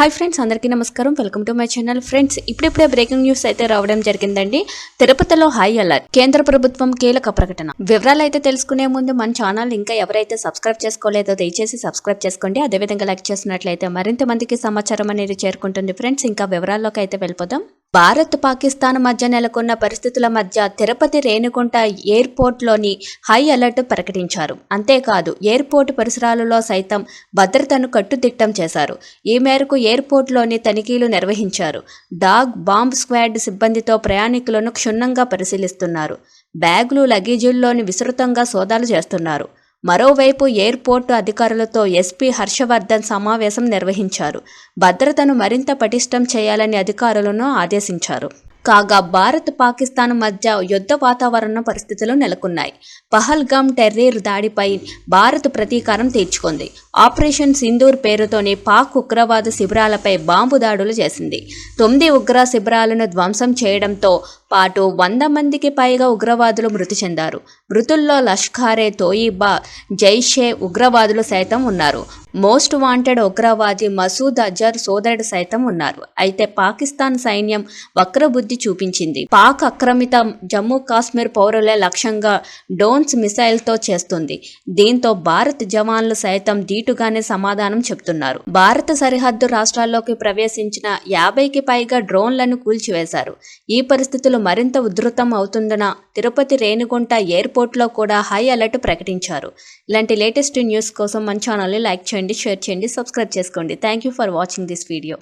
Hi friends అందరికీ నమస్కారం. Welcome to my channel friends ఇప్పుడిప్పుడే బ్రేకింగ్ న్యూస్ అయితే రావడం జరిగిందండి. తిరుపతిలో హై అలర్ట్ కేంద్ర ప్రభుత్వం కీలక ప్రకటన. వివరాలు అయితే తెలుసుకునే ముందు మన ఛానల్ ఇంకా ఎవరైతే సబ్స్క్రైబ్ చేసుకోలేదో దయచేసి సబ్స్క్రైబ్ చేసుకోండి. అదేవిధంగా లైక్ చేసినట్లయితే మరింత మందికి సమాచారం అనేది చేరుకుంటుంది. ఫ్రెండ్స్ ఇంకా వివరాల్లోకి అయితే వెళ్ళిపోదాం. భారత్ పాకిస్తాన్ మధ్య నెలకొన్న పరిస్థితుల మధ్య తిరుపతి రేణుగుంట ఎయిర్పోర్ట్లోని హై అలర్ట్ ప్రకటించారు. అంతేకాదు ఎయిర్పోర్ట్ పరిసరాలలో సైతం భద్రతను కట్టుదిట్టం చేశారు. ఈ మేరకు ఎయిర్పోర్ట్లోని తనిఖీలు నిర్వహించారు. డాగ్ బాంబ్ స్క్వాడ్ సిబ్బందితో ప్రయాణికులను క్షుణ్ణంగా పరిశీలిస్తున్నారు. బ్యాగులు లగేజీల్లోని విస్తృతంగా సోదాలు చేస్తున్నారు. మరోవైపు ఎయిర్పోర్టు అధికారులతో ఎస్పీ హర్షవర్ధన్ సమావేశం నిర్వహించారు. భద్రతను మరింత పటిష్టం చేయాలని అధికారులను ఆదేశించారు. కాగా భారత్ పాకిస్తాన్ మధ్య యుద్ధ వాతావరణ పరిస్థితులు నెలకొన్నాయి. పహల్గామ్ టెర్రీర్ దాడిపై భారత్ ప్రతీకారం తీర్చుకుంది. ఆపరేషన్ సింధూర్ పేరుతోని పాక్ ఉగ్రవాద శిబిరాలపై బాంబు దాడులు చేసింది. తొమ్మిది ఉగ్ర శిబిరాలను ధ్వంసం చేయడంతో పాటు వంద మందికి పైగా ఉగ్రవాదులు మృతి చెందారు. మృతుల్లో లష్కారే తోయిబా జైషే ఉగ్రవాదులు సైతం ఉన్నారు. మోస్ట్ వాంటెడ్ ఉగ్రవాది మసూద్ అజర్ సోదరుడు సైతం ఉన్నారు. అయితే పాకిస్తాన్ సైన్యం వక్రబుద్ధి చూపించింది. పాక్ ఆక్రమిత జమ్మూ కాశ్మీర్ పౌరులే లక్ష్యంగా డోన్స్ మిసైల్తో చేస్తుంది. దీంతో భారత్ జవాన్లు సైతం ధీటుగానే సమాధానం చెప్తున్నారు. భారత సరిహద్దు రాష్ట్రాల్లోకి ప్రవేశించిన యాభైకి పైగా డ్రోన్లను కూల్చివేశారు. ఈ పరిస్థితులు మరింత ఉధృతం అవుతుందన తిరుపతి రేణిగుంట ఎయిర్పోర్ట్లో కూడా హై అలర్ట్ ప్రకటించారు. ఇలాంటి లేటెస్ట్ న్యూస్ కోసం మన ఛానల్ని లైక్ చేయండి షేర్ చేయండి సబ్స్క్రైబ్ చేసుకోండి. Thank you for watching this video